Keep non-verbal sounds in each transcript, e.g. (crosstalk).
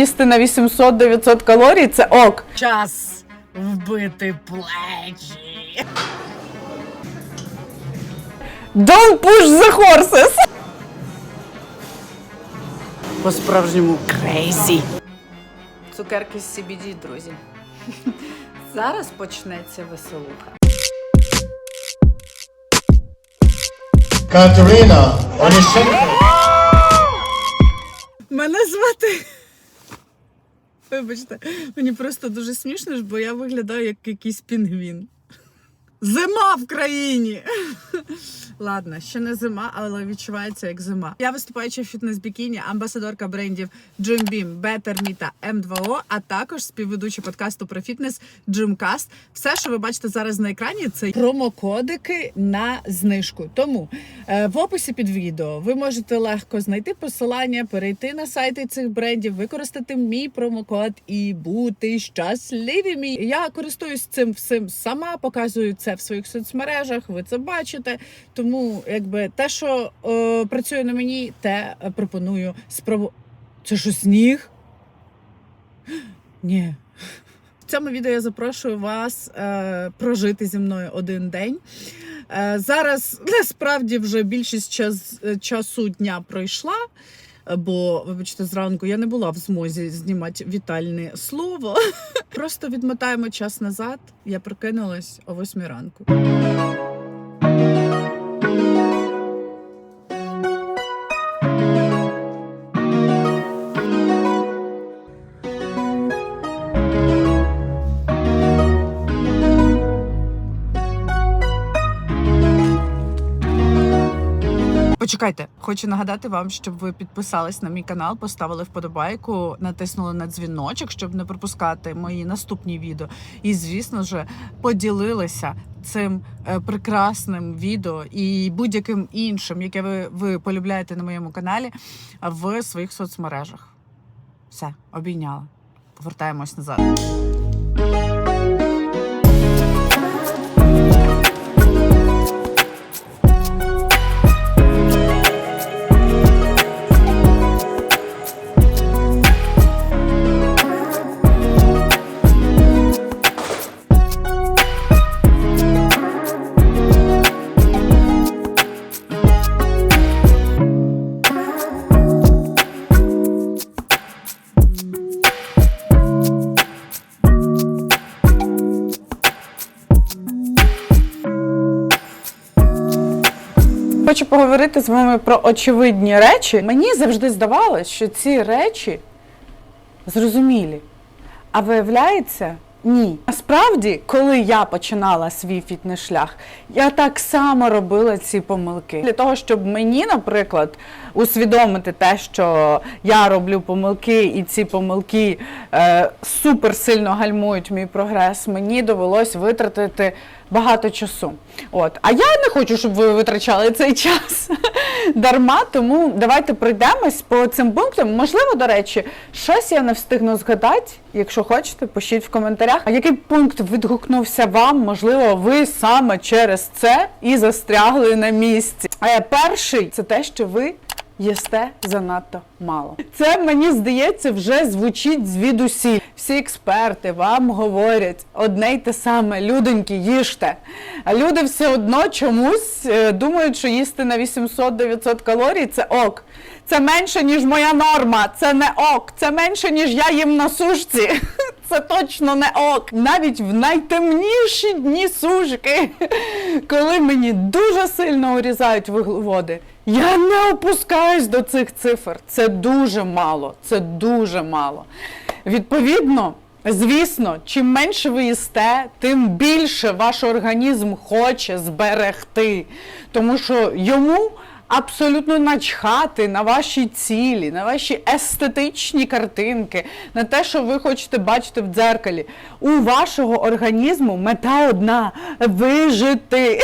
їсти на 800-900 калорій це ок. Час вбити плечі. Don't push the horses! По-справжньому крейзі. Цукерки з CBD, друзі. (laughs) Зараз почнеться веселуха. Katerina, Onishchenko. Мене звати. Вибачте, мені просто дуже смішно, бо я виглядаю як якийсь пінгвін. Зима в країні. Ладно, ще не зима, але відчувається як зима. Я виступаюча в фітнес-бікіні, амбасадорка брендів Jim Beam, Better Me та M2O, а також співведуча подкасту про фітнес Gymcast. Все, що ви бачите зараз на екрані, це промокодики на знижку. Тому в описі під відео ви можете легко знайти посилання, перейти на сайти цих брендів, використати мій промокод і бути щасливими. Я користуюсь цим всім сама, показую це в своїх соцмережах. Ви це бачите. Тому, якби те, що е, працює на мені, те е, пропоную спробувати. Це що сніг? (gasps) Ні. Цьому відео я запрошую вас е, прожити зі мною один день. Е, зараз насправді вже більшість час, е, часу дня пройшла. Бо, вибачте, зранку я не була в змозі знімати вітальне слово. (laughs) Просто відмотаємо час назад. Я прокинулась о 8 ранку. Почекайте, хочу нагадати вам, щоб ви підписались на мій канал, поставили вподобайку, натиснули на дзвіночок, щоб не пропускати мої наступні відео. І, звісно ж, поділилися цим е, прекрасним відео і будь-яким іншим, яке ви, ви полюбляєте на моєму каналі, в своїх соцмережах. Все, обійняла. Повертаємось назад. Поговорити з вами про очевидні речі. Мені завжди здавалось, що ці речі зрозумілі. А виявляється, ні. Насправді, коли я починала свій фітнес-шлях, я так само робила ці помилки. Для того, щоб мені, наприклад, усвідомити те, що я роблю помилки, і ці помилки е, супер сильно гальмують мій прогрес, мені довелось витратити багато часу. От. А я не хочу, щоб ви витрачали цей час дарма, тому давайте пройдемось по цим пунктам. Можливо, до речі, щось я не встигну згадати. Якщо хочете, пишіть в коментарях. А який пункт відгукнувся вам? Можливо, ви саме через це і застрягли на місці. Е, перший це те, що ви їсте занадто мало. Це мені здається вже звучить звідусіль. Всі експерти вам говорять одне й те саме: людоньки, їжте. А люди все одно чомусь е, думають, що їсти на 800-900 калорій це ок. Це менше, ніж моя норма. Це не ок. Це менше, ніж я їм на сушці. (laughs) Це точно не ок. Навіть в найтемніші дні сушки, (laughs) коли мені дуже сильно урізають вуглеводи, я не опускаюсь до цих цифр. Це дуже мало. Це дуже мало. Відповідно. Звісно, чим менше ви їсте, тим більше ваш організм хоче зберегти, тому що йому абсолютно начхати на ваші цілі, на ваші естетичні картинки, на те, що ви хочете бачити в дзеркалі. У вашого організму мета одна вижити.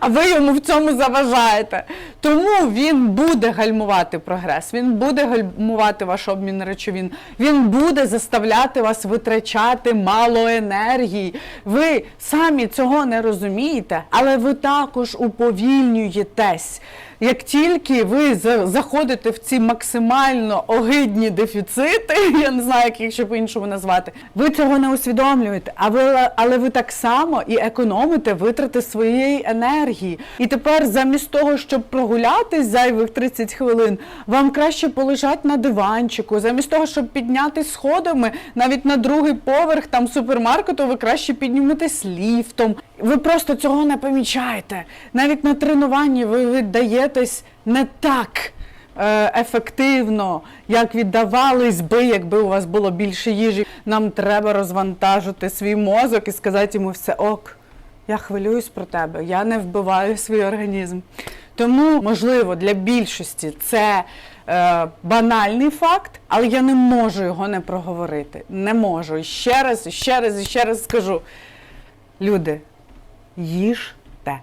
А ви йому в цьому заважаєте. Тому він буде гальмувати прогрес, він буде гальмувати ваш обмін речовин, він буде заставляти вас витрачати мало енергії. Ви самі цього не розумієте, але ви також уповільнюєтесь. Як тільки ви заходите в ці максимально огидні дефіцити, (laughs) я не знаю, як їх ще по-іншому назвати, ви цього не усвідомлюєте, а ви, але ви так само і економите витрати своєї енергії. І тепер, замість того, щоб прогулятись зайвих 30 хвилин, вам краще полежати на диванчику, замість того, щоб піднятись сходами навіть на другий поверх там супермаркету, ви краще підніметесь ліфтом. Ви просто цього не помічаєте. Навіть на тренуванні ви віддаєтесь не так. е, Ефективно, як віддавались би, якби у вас було більше їжі. Нам треба розвантажити свій мозок і сказати йому все ок. Я хвилююсь про тебе, я не вбиваю свій організм. Тому, можливо, для більшості це е, банальний факт, але я не можу його не проговорити. Не можу. І ще раз, і ще раз, і ще раз скажу. Люди, їжте.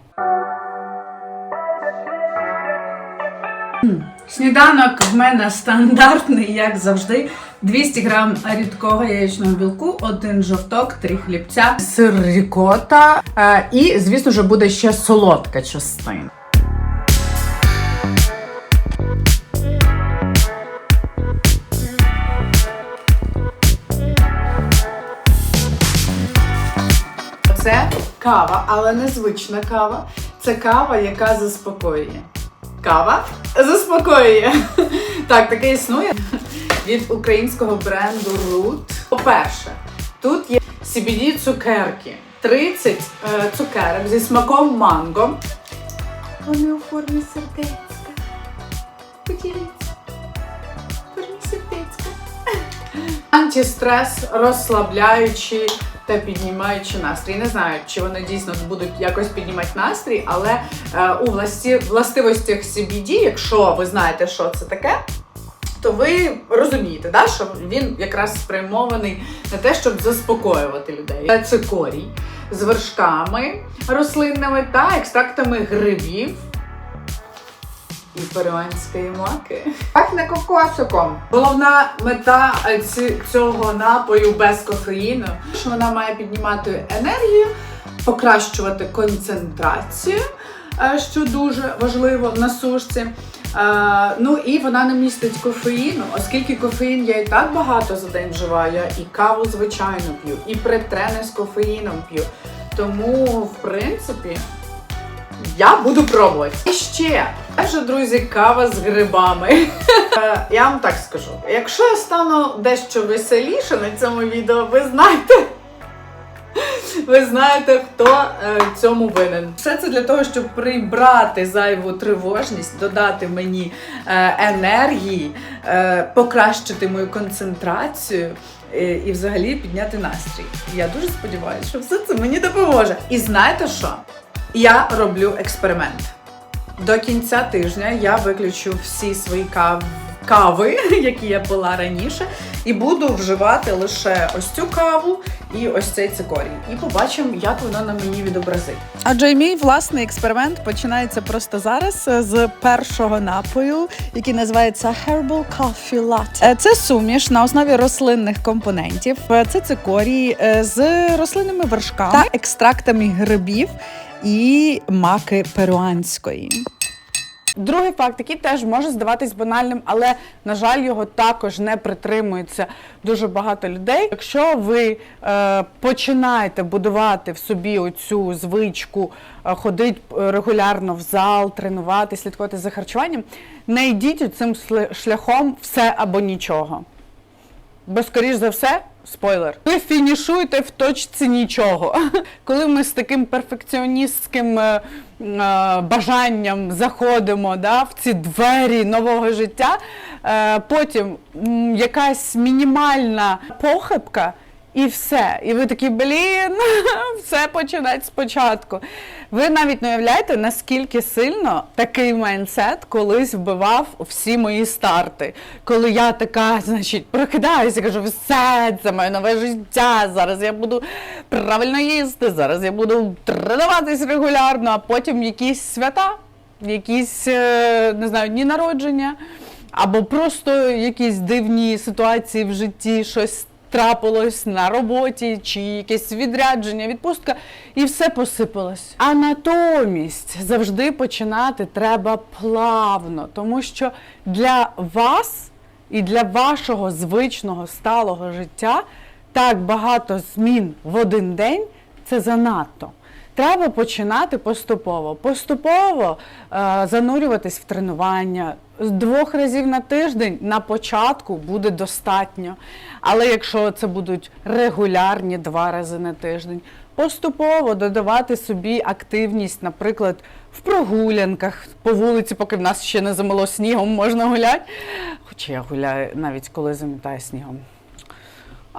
Сніданок в мене стандартний, як завжди. 200 грам рідкого яєчного білку, один жовток, три хлібця, сир рікота е, і, звісно ж, буде ще солодка частина. Це кава, але не звична кава. Це кава, яка заспокоює. Кава заспокоює. Так, таке існує від українського бренду Root. По-перше, тут є CBD цукерки. 30 е, цукерок зі смаком манго. Вони у формі сердечка. Поділіться. Формі сердечка. Антистрес, розслабляючі та піднімаючи настрій. Не знаю, чи вони дійсно будуть якось піднімати настрій, але е, у власті, властивостях CBD, якщо ви знаєте, що це таке, то ви розумієте, да, що він якраз спрямований на те, щоб заспокоювати людей. Це цикорій з вершками рослинними та екстрактами грибів і перуанської маки. Пахне кокосиком. Головна мета е, цього напою без кофеїну, що вона має піднімати енергію, покращувати концентрацію, е, що дуже важливо на сушці. Е, ну і вона не містить кофеїну, оскільки кофеїн я і так багато за день вживаю, я і каву звичайно п'ю, і претрени з кофеїном п'ю. Тому, в принципі, я буду пробувати. І ще, вже, друзі, кава з грибами. (laughs) Е, Я вам так скажу: якщо я стану дещо веселіше на цьому відео, ви знаєте. Ви знаєте, хто е, цьому винен. Все це для того, щоб прибрати зайву тривожність, додати мені е, енергії, е, покращити мою концентрацію е, і взагалі підняти настрій. Я дуже сподіваюся, що все це мені допоможе. І знаєте що? Я роблю експеримент. До кінця тижня я виключу всі свої кав... кави, (laughs) які я пила раніше, і буду вживати лише ось цю каву і ось цей цикорій. І побачимо, як воно на мені відобразить. Адже мій власний експеримент починається просто зараз е, з першого напою, який називається Herbal Coffee Latte. Е, Це суміш на основі рослинних компонентів. Е, Це цикорій з рослинними вершками та екстрактами грибів і маки перуанської. Другий факт, який теж може здаватись банальним, але на жаль, його також не притримується дуже багато людей. Якщо ви е, починаєте будувати в собі оцю звичку, е, ходити регулярно в зал, тренувати, слідкувати за харчуванням, не йдіть цим шляхом все або нічого. Бо, скоріш за все, спойлер, ви фінішуєте в точці нічого. (laughs) Коли ми з таким перфекціоністським е, е, бажанням заходимо да, в ці двері нового життя, е, потім м, якась мінімальна похибка. І все. І ви такі, блін, (laughs) все починати спочатку. Ви навіть не уявляєте, наскільки сильно такий майндсет колись вбивав всі мої старти. Коли я така, значить, прокидаюся, кажу, все, це моє нове життя. Зараз я буду правильно їсти, зараз я буду тренуватись регулярно, а потім якісь свята, якісь, е, не знаю, дні народження, або просто якісь дивні ситуації в житті, щось трапилось на роботі, чи якесь відрядження, відпустка, і все посипалось. А натомість завжди починати треба плавно, тому що для вас і для вашого звичного сталого життя так багато змін в один день це занадто. Треба починати поступово. Поступово е, занурюватись в тренування. З двох разів на тиждень на початку буде достатньо. Але якщо це будуть регулярні два рази на тиждень, поступово додавати собі активність, наприклад, в прогулянках по вулиці, поки в нас ще не замило снігом, можна гуляти. Хоча я гуляю навіть коли замітаю снігом.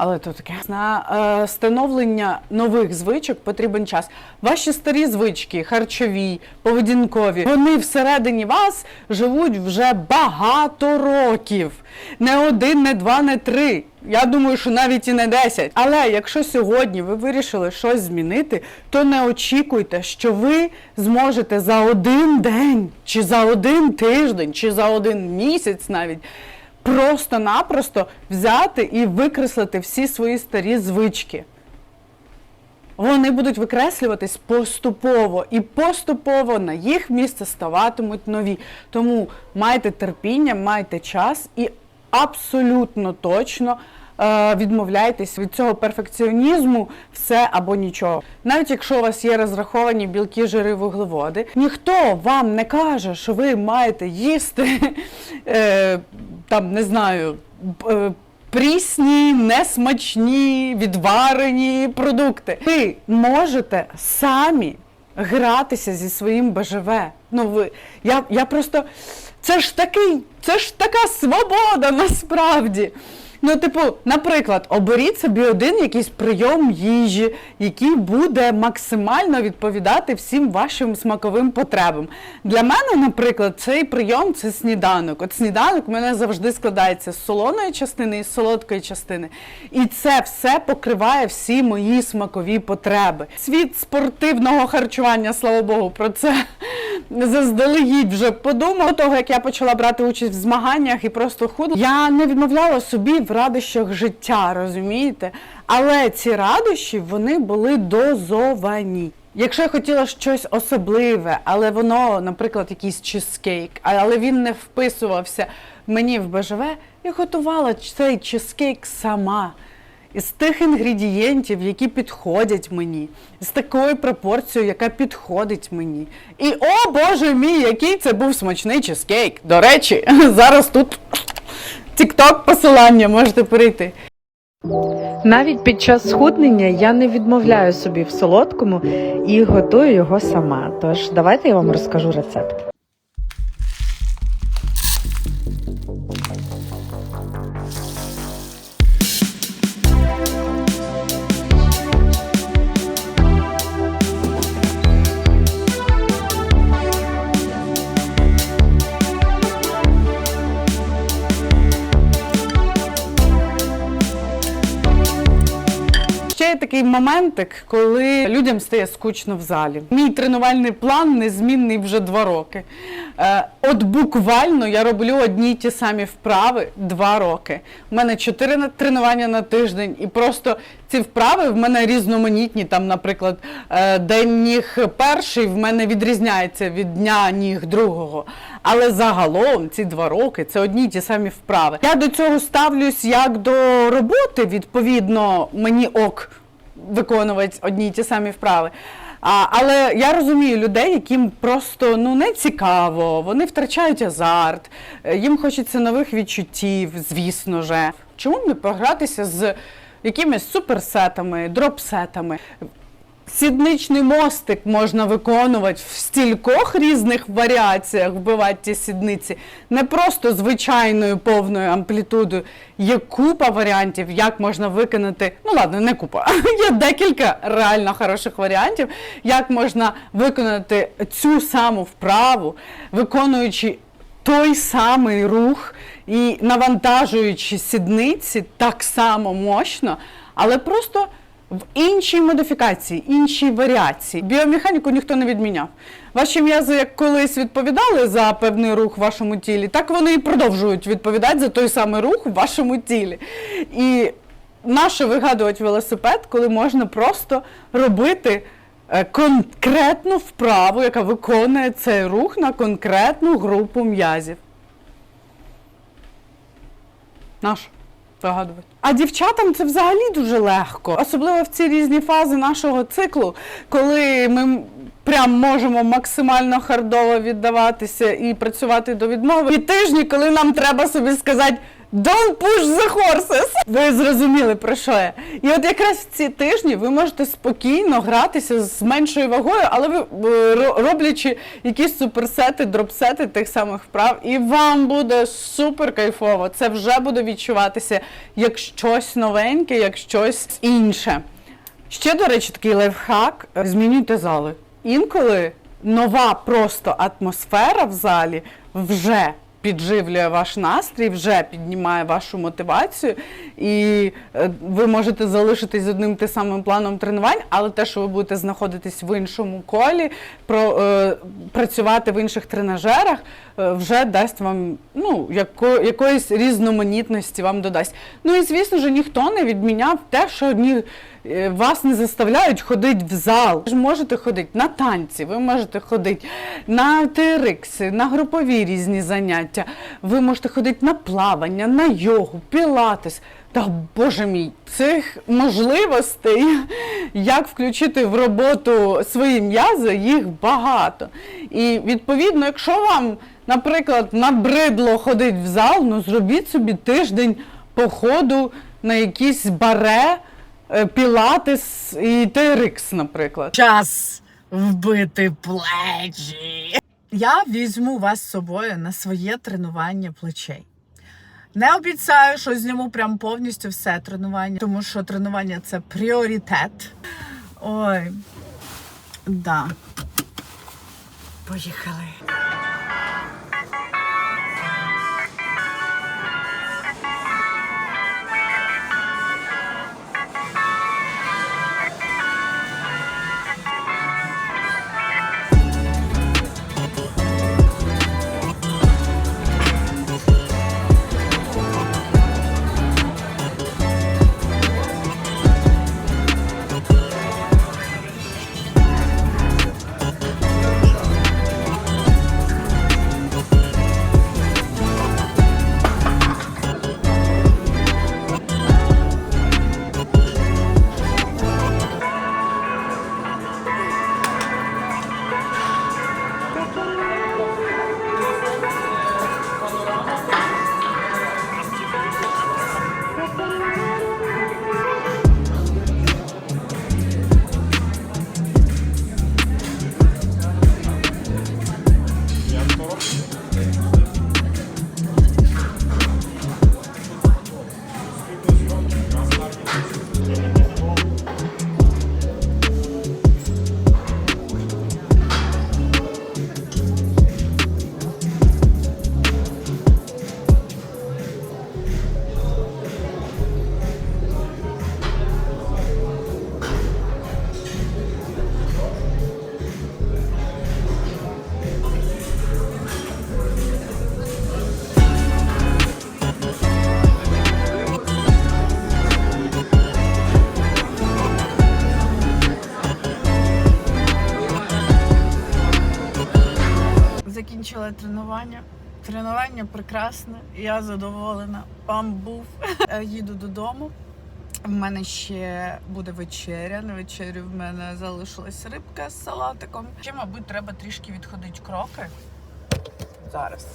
Але то таке на е, становлення нових звичок потрібен час. Ваші старі звички, харчові, поведінкові, вони всередині вас живуть вже багато років. Не один, не два, не три. Я думаю, що навіть і не десять. Але якщо сьогодні ви вирішили щось змінити, то не очікуйте, що ви зможете за один день, чи за один тиждень, чи за один місяць навіть просто-напросто взяти і викреслити всі свої старі звички. Вони будуть викреслюватись поступово і поступово на їх місце ставатимуть нові. Тому майте терпіння, майте час і абсолютно точно відмовляйтесь від цього перфекціонізму все або нічого. Навіть якщо у вас є розраховані білки, жири, вуглеводи, ніхто вам не каже, що ви маєте їсти (laughs) е, там, не знаю. е, Прісні, несмачні, відварені продукти. Ви можете самі гратися зі своїм БЖВ. Ну ви я, я просто це ж такий, це ж така свобода насправді. Ну, типу, наприклад, оберіть собі один якийсь прийом їжі, який буде максимально відповідати всім вашим смаковим потребам. Для мене, наприклад, цей прийом це сніданок. От сніданок у мене завжди складається з солоної частини і з солодкої частини. І це все покриває всі мої смакові потреби. Світ спортивного харчування, слава Богу, про це (laughs) заздалегідь вже подумав. Того, як я почала брати участь в змаганнях і просто худла, я не відмовляла собі в радощах життя, розумієте? Але ці радощі вони були дозовані. Якщо я хотіла щось особливе, але воно, наприклад, якийсь чизкейк, але він не вписувався мені в БЖВ, я готувала цей чизкейк сама. Із тих інгредієнтів, які підходять мені, з такою пропорцією, яка підходить мені. І о Боже мій, який це був смачний чизкейк. До речі, (laughs) зараз тут тік-ток посилання можете перейти. Навіть під час схуднення я не відмовляю собі в солодкому і готую його сама. Тож давайте я вам розкажу рецепт. Такий моментик, коли людям стає скучно в залі. Мій тренувальний план незмінний вже два роки. Е, от буквально я роблю одні й ті самі вправи два роки. У мене чотири тренування на тиждень, і просто ці вправи в мене різноманітні. Там, наприклад, е, день ніг перший в мене відрізняється від дня ніг другого. Але загалом ці два роки це одні й ті самі вправи. Я до цього ставлюсь як до роботи, відповідно, мені ок виконувати одні й ті самі вправи. А, але я розумію людей, яким просто ну не цікаво, вони втрачають азарт, е, їм хочеться нових відчуттів, звісно же. Чому б не погратися з якимись суперсетами, дропсетами? Сідничний мостик можна виконувати в стількох різних варіаціях, вбивати ті сідниці, не просто звичайною повною амплітудою. Є купа варіантів, як можна виконати. Ну ладно, не купа. (laughs) Є декілька реально хороших варіантів, як можна виконати цю саму вправу, виконуючи той самий рух і навантажуючи сідниці так само мощно, але просто в іншій модифікації, іншій варіації. Біомеханіку ніхто не відміняв. Ваші м'язи, як колись відповідали за певний рух в вашому тілі, так вони і продовжують відповідати за той самий рух в вашому тілі. І нащо вигадувати велосипед, коли можна просто робити е, конкретну вправу, яка виконує цей рух на конкретну групу м'язів. Нащо вигадувати? А дівчатам це взагалі дуже легко, особливо в ці різні фази нашого циклу, коли ми прям можемо максимально хардово віддаватися і працювати до відмови. І тижні, коли нам треба собі сказати. Don't push the horses! Ви зрозуміли про що я. І от якраз в ці тижні ви можете спокійно гратися з меншою вагою, але ви е, роблячи якісь суперсети, дропсети тих самих вправ, і вам буде супер кайфово. Це вже буде відчуватися як щось новеньке, як щось інше. Ще, до речі, такий лайфхак: змінюйте зали. Інколи нова просто атмосфера в залі вже підживлює ваш настрій, вже піднімає вашу мотивацію, і е, ви можете залишитись одним тим самим планом тренувань, але те, що ви будете знаходитись в іншому колі, про, е, працювати в інших тренажерах, е, вже дасть вам ну, яко, якоїсь різноманітності вам додасть. Ну і звісно ж, ніхто не відміняв те, що ні, е, вас не заставляють ходити в зал. Ви ж можете ходити на танці, ви можете ходити на TRX, на групові різні заняття. Ви можете ходити на плавання, на йогу, пілатес. Та боже мій, цих можливостей, як включити в роботу свої м'язи, їх багато. І відповідно, якщо вам, наприклад, набридло ходити в зал, ну зробіть собі тиждень походу на якісь баре, е, пілатес і TRX, наприклад. Час вбити плечі. Я візьму вас з собою на своє тренування плечей. Не обіцяю, що зніму прям повністю все тренування, тому що тренування це пріоритет. Ой, да. Поїхали. Тренування прекрасне, я задоволена. Вам був. (laughs) Е, Їду додому. В мене ще буде вечеря. На вечерю в мене залишилась рибка з салатиком. Ще, мабуть, треба трішки відходити кроки. Зараз.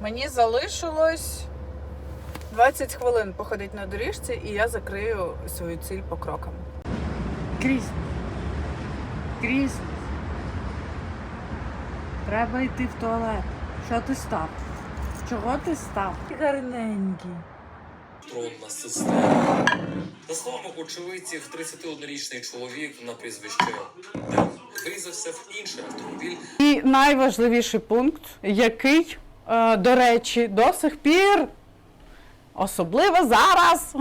Мені залишилось 20 хвилин походити на доріжці, і я закрию свою ціль по крокам. Кріс. Кріс. Треба йти в туалет. Що ти став? Чого ти став? Гарненький. Тронна система. За словами очевидців, 31-річний чоловік на прізвище Дел врізався в інший автомобіль І найважливіший пункт, який, е, до речі, до сих пір, особливо зараз,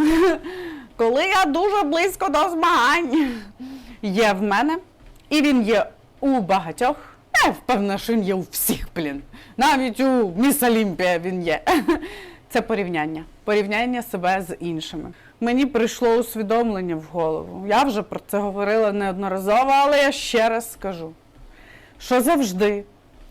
(laughs) коли я дуже близько до змагань, є в мене, і він є у багатьох. Я впевнена, що він є у всіх, блін. Навіть у Міс Олімпія він є. (laughs) Це порівняння. Порівняння себе з іншими. Мені прийшло усвідомлення в голову. Я вже про це говорила неодноразово, але я ще раз скажу, що завжди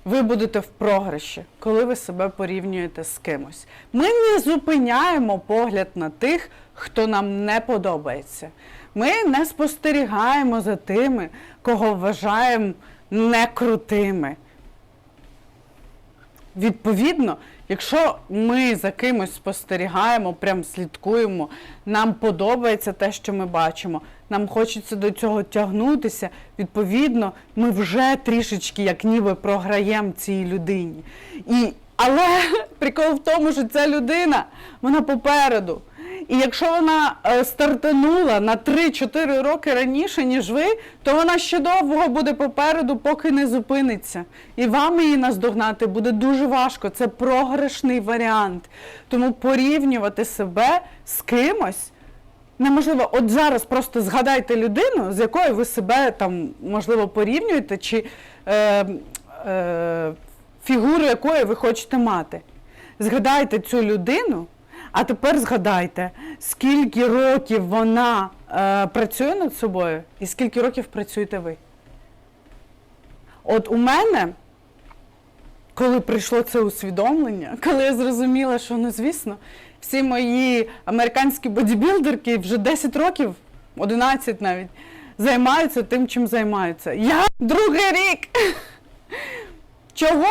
ви будете в програші, коли ви себе порівнюєте з кимось. Ми не зупиняємо погляд на тих, хто нам не подобається. Ми не спостерігаємо за тими, кого вважаємо некрутими. Відповідно, якщо ми за кимось спостерігаємо, прям слідкуємо, нам подобається те, що ми бачимо, нам хочеться до цього тягнутися, відповідно, ми вже трішечки як ніби програємо цій людині. І, але (laughs) прикол в тому, що ця людина, вона попереду. І якщо вона е, стартанула на 3-4 роки раніше, ніж ви, то вона ще довго буде попереду, поки не зупиниться. І вам її наздогнати буде дуже важко. Це програшний варіант. Тому порівнювати себе з кимось неможливо. От зараз просто згадайте людину, з якою ви себе там можливо порівнюєте, чи е, е, фігуру якої ви хочете мати. Згадайте цю людину. А тепер згадайте, скільки років вона е, працює над собою і скільки років працюєте ви. От у мене, коли прийшло це усвідомлення, (laughs) коли я зрозуміла, що ну звісно, всі мої американські бодібілдерки вже 10 років, 11 навіть, займаються тим, чим займаються. Я другий рік. (laughs) Чого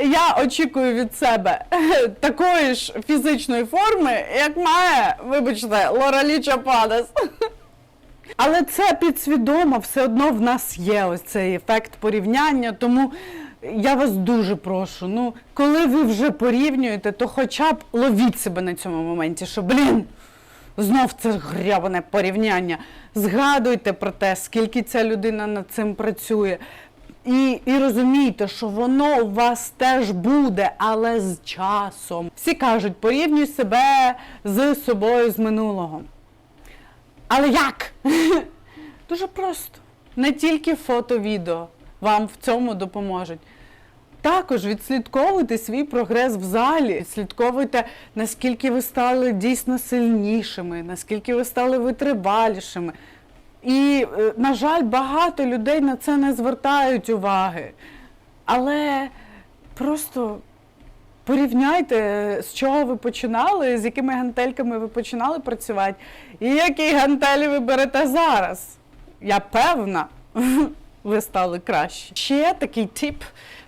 я очікую від себе (laughs) такої ж фізичної форми, як має, вибачте, Лоралі Чападес. (laughs) Але це підсвідомо, все одно в нас є ось цей ефект порівняння. Тому я вас дуже прошу. Ну, коли ви вже порівнюєте, то хоча б ловіть себе на цьому моменті, що блін. Знов це грябане порівняння. Згадуйте про те, скільки ця людина над цим працює. І, і розумійте, що воно у вас теж буде, але з часом. Всі кажуть, порівнюй себе з собою з минулого. Але як? (laughs) Дуже просто. Не тільки фото, відео вам в цьому допоможуть. Також відслідковуйте свій прогрес в залі, відслідковуйте, наскільки ви стали дійсно сильнішими, наскільки ви стали витривалішими. І, е, на жаль, багато людей на це не звертають уваги. Але просто порівняйте, з чого ви починали, з якими гантельками ви починали працювати, і які гантелі ви берете зараз. Я певна, (laughs) ви стали краще. Ще такий тип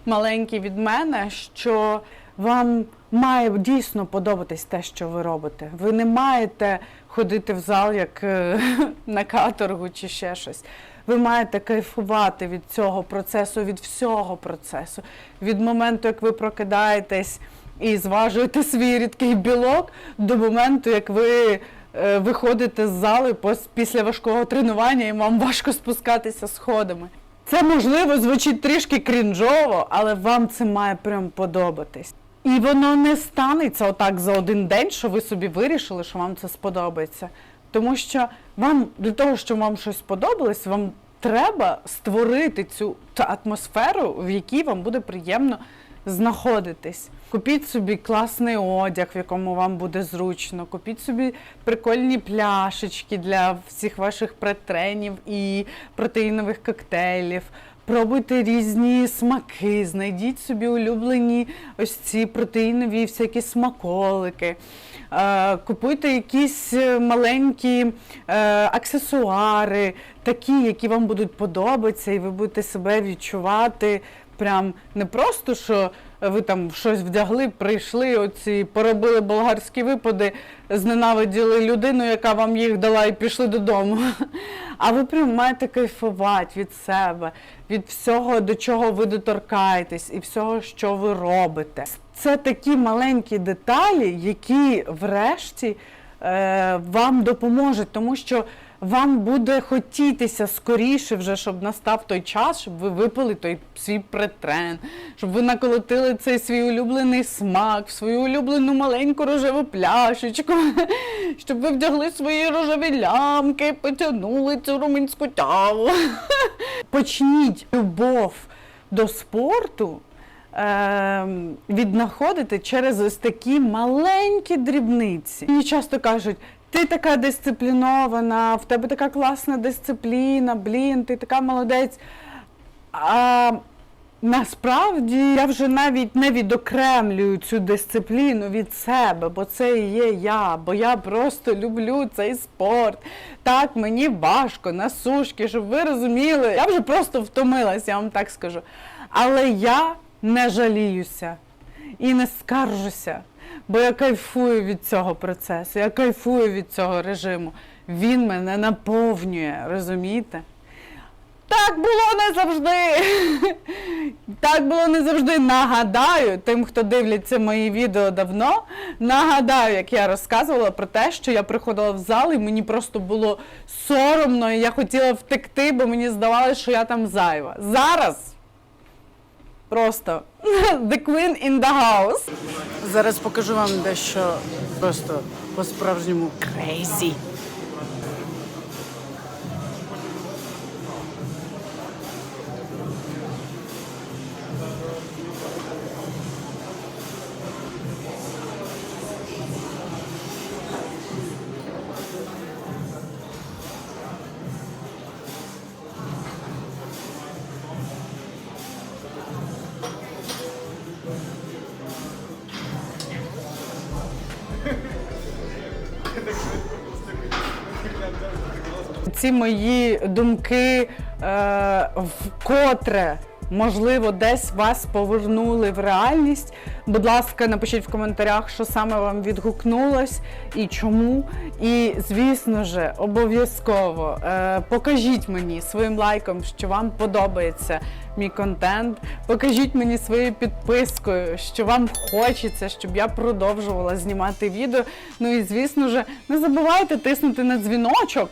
маленький від мене, що вам має дійсно подобатись те, що ви робите. Ви не маєте ходити в зал як е, (laughs) на каторгу чи ще щось. Ви маєте кайфувати від цього процесу, від всього процесу, від моменту, як ви прокидаєтесь і зважуєте свій рідкий білок, до моменту, як ви е, виходите з зали після важкого тренування і вам важко спускатися сходами. Це можливо звучить трішки крінжово, але вам це має прям подобатись. І воно не станеться отак за один день, що ви собі вирішили, що вам це сподобається. Тому що вам для того, щоб вам щось сподобалось, вам треба створити цю атмосферу, в якій вам буде приємно знаходитись. Купіть собі класний одяг, в якому вам буде зручно. Купіть собі прикольні пляшечки для всіх ваших претренів і протеїнових коктейлів. Пробуйте різні смаки, знайдіть собі улюблені ось ці протеїнові всякі смаколики. Е, Купуйте якісь е, маленькі е, аксесуари, такі, які вам будуть подобатися, і ви будете себе відчувати прям не просто, що ви там щось вдягли, прийшли, оці поробили болгарські випади, зненавиділи людину, яка вам їх дала, і пішли додому. (laughs) А ви прям маєте кайфувати від себе, від всього, до чого ви доторкаєтесь, і всього, що ви робите. Це такі маленькі деталі, які врешті е, вам допоможуть, тому що вам буде хотітися скоріше вже, щоб настав той час, щоб ви випили той свій претрен, щоб ви наколотили цей свій улюблений смак, свою улюблену маленьку рожеву пляшечку, (laughs) щоб ви вдягли свої рожеві лямки, потягнули цю румунську тяву. (laughs) Почніть любов до спорту е, віднаходити через ось такі маленькі дрібниці. Мені часто кажуть, ти така дисциплінована, в тебе така класна дисципліна, блін, ти така молодець. А насправді я вже навіть не відокремлюю цю дисципліну від себе, бо це і є я, бо я просто люблю цей спорт. Так, мені важко на сушки, щоб ви розуміли. Я вже просто втомилась, я вам так скажу. Але я не жаліюся і не скаржуся, бо я кайфую від цього процесу, я кайфую від цього режиму. Він мене наповнює, розумієте? Так було не завжди. (laughs) Так було не завжди. Нагадаю, тим, хто дивляться мої відео давно, нагадаю, як я розказувала про те, що я приходила в зал і мені просто було соромно, і я хотіла втекти, бо мені здавалося, що я там зайва. Зараз просто (laughs) the queen in the house. Зараз покажу вам дещо просто по-справжньому крейзі. Ці мої думки е, вкотре, можливо, десь вас повернули в реальність. Будь ласка, напишіть в коментарях, що саме вам відгукнулось і чому. І, звісно ж, обов'язково е, покажіть мені своїм лайком, що вам подобається мій контент. Покажіть мені своєю підпискою, що вам хочеться, щоб я продовжувала знімати відео. Ну і звісно ж, не забувайте тиснути на дзвіночок.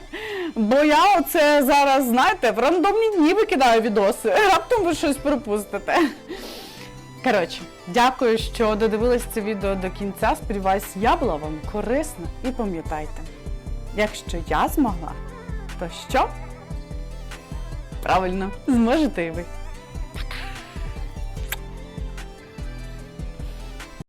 (laughs) Бо я оце зараз, знаєте, в рандомні дні викидаю відоси. Раптом ви щось пропустите. Коротше, дякую, що додивились це відео до кінця. Сподіваюсь, я була вам корисна і пам'ятайте, якщо я змогла, то що? Правильно, зможете і ви.